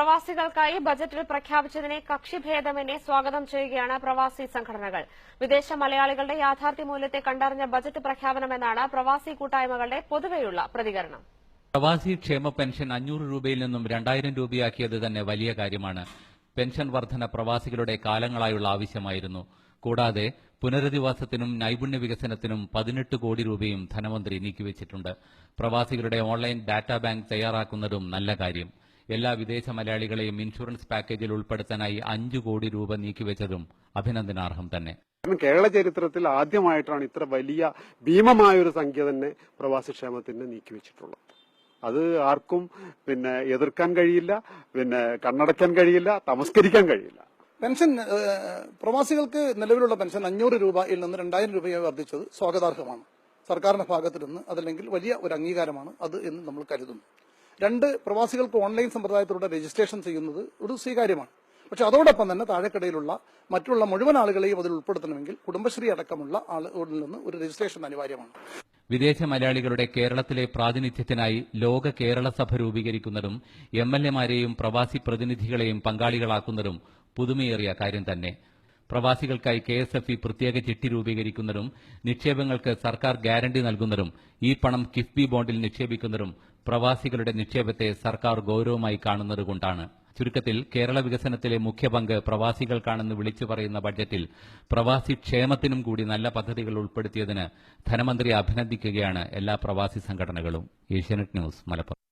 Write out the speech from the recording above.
പ്രവാസികൾക്കായി ബജറ്റിൽ പ്രഖ്യാപിച്ചതിനെ കക്ഷിഭേദമെന്നെ സ്വാഗതം ചെയ്യുകയാണ് പ്രവാസി സംഘടനകൾ. വിദേശ മലയാളികളുടെ യാഥാർത്ഥ്യ മൂല്യത്തെ കണ്ടറിഞ്ഞ ബജറ്റ് പ്രഖ്യാപനമെന്നാണ് പ്രവാസി കൂട്ടായ്മകളുടെ പൊതുവെയുള്ള പ്രതികരണം. പ്രവാസി ക്ഷേമ പെൻഷൻ അഞ്ഞൂറ് രൂപയിൽ നിന്നും രണ്ടായിരം രൂപയാക്കിയത് തന്നെ വലിയ കാര്യമാണ്. പെൻഷൻ വർധന പ്രവാസികളുടെ കാലങ്ങളായുള്ള ആവശ്യമായിരുന്നു. കൂടാതെ പുനരധിവാസത്തിനും നൈപുണ്യ വികസനത്തിനും പതിനെട്ട് കോടി രൂപയും ധനമന്ത്രി നീക്കിവച്ചിട്ടുണ്ട്. പ്രവാസികളുടെ ഓൺലൈൻ ഡാറ്റാ ബാങ്ക് തയ്യാറാക്കുന്നതും നല്ല കാര്യം. എല്ലാ വിദേശ മലയാളികളെയും ഇൻഷുറൻസ് പാക്കേജിൽ ഉൾപ്പെടുത്താനായി അഞ്ചു കോടി രൂപ നീക്കിവെച്ചതും അഭിനന്ദനാർഹം തന്നെ. കാരണം കേരള ചരിത്രത്തിൽ ആദ്യമായിട്ടാണ് ഇത്ര വലിയ ഭീമമായ ഒരു സംഖ്യ തന്നെ പ്രവാസി ക്ഷേമത്തിന് നീക്കിവെച്ചിട്ടുള്ളത്. അത് ആർക്കും പിന്നെ എതിർക്കാൻ കഴിയില്ല പിന്നെ കണ്ണടയ്ക്കാൻ കഴിയില്ല തമസ്കരിക്കാൻ കഴിയില്ല. പെൻഷൻ പ്രവാസികൾക്ക് നിലവിലുള്ള പെൻഷൻ അഞ്ഞൂറ് രൂപയിൽ നിന്ന് രണ്ടായിരം രൂപയായി വർദ്ധിച്ചത് സ്വാഗതാർഹമാണ്. സർക്കാരിന്റെ ഭാഗത്തു നിന്ന് അതല്ലെങ്കിൽ വലിയ ഒരു അംഗീകാരമാണ് അത് എന്ന് നമ്മൾ കരുതുന്നു. രണ്ട് പ്രവാസികൾക്ക് ഓൺലൈൻ സമ്പ്രദായത്തിലൂടെ രജിസ്ട്രേഷൻ ചെയ്യുന്നത് ഒരു സ്വീകാര്യമാണ്. പക്ഷെ അതോടൊപ്പം തന്നെ താഴെക്കടയിലുള്ള മറ്റുള്ള മുഴുവൻ ആളുകളെയും അതിൽ ഉൾപ്പെടുത്തണമെങ്കിൽ കുടുംബശ്രീ അടക്കമുള്ള ആളുകളിൽ നിന്ന് ഒരു രജിസ്ട്രേഷൻ അനിവാര്യമാണ്. വിദേശ മലയാളികളുടെ കേരളത്തിലെ പ്രാതിനിധ്യത്തിനായി ലോക കേരള സഭ രൂപീകരിക്കുന്നതും എം എൽ എമാരെയും പ്രവാസി പ്രതിനിധികളെയും പങ്കാളികളാക്കുന്നതും പുതുമയേറിയ കാര്യം തന്നെ. പ്രവാസികൾക്കായി കെ എസ് എഫ് ഇ പ്രത്യേക ചിട്ടി രൂപീകരിക്കുന്നതും നിക്ഷേപങ്ങൾക്ക് സർക്കാർ ഗ്യാരണ്ടി നൽകുന്നതും ഈ പണം കിഫ്ബി ബോണ്ടിൽ നിക്ഷേപിക്കുന്നതും പ്രവാസികളുടെ നിക്ഷേപത്തെ സർക്കാർ ഗൌരവമായി കാണുന്നതുകൊണ്ടാണ് ചുരുക്കത്തിൽ കേരള വികസനത്തിലെ മുഖ്യ പങ്ക് പ്രവാസികൾക്കാണെന്ന് വിളിച്ചു പറയുന്ന ബഡ്ജറ്റിൽ പ്രവാസി ക്ഷേമത്തിനും കൂടി നല്ല പദ്ധതികൾ ഉൾപ്പെടുത്തിയതിന് ധനമന്ത്രി അഭിനന്ദിക്കുകയാണ് എല്ലാ പ്രവാസി സംഘടനകളും. ഏഷ്യാനെറ്റ് ന്യൂസ് മലപ്പുറം.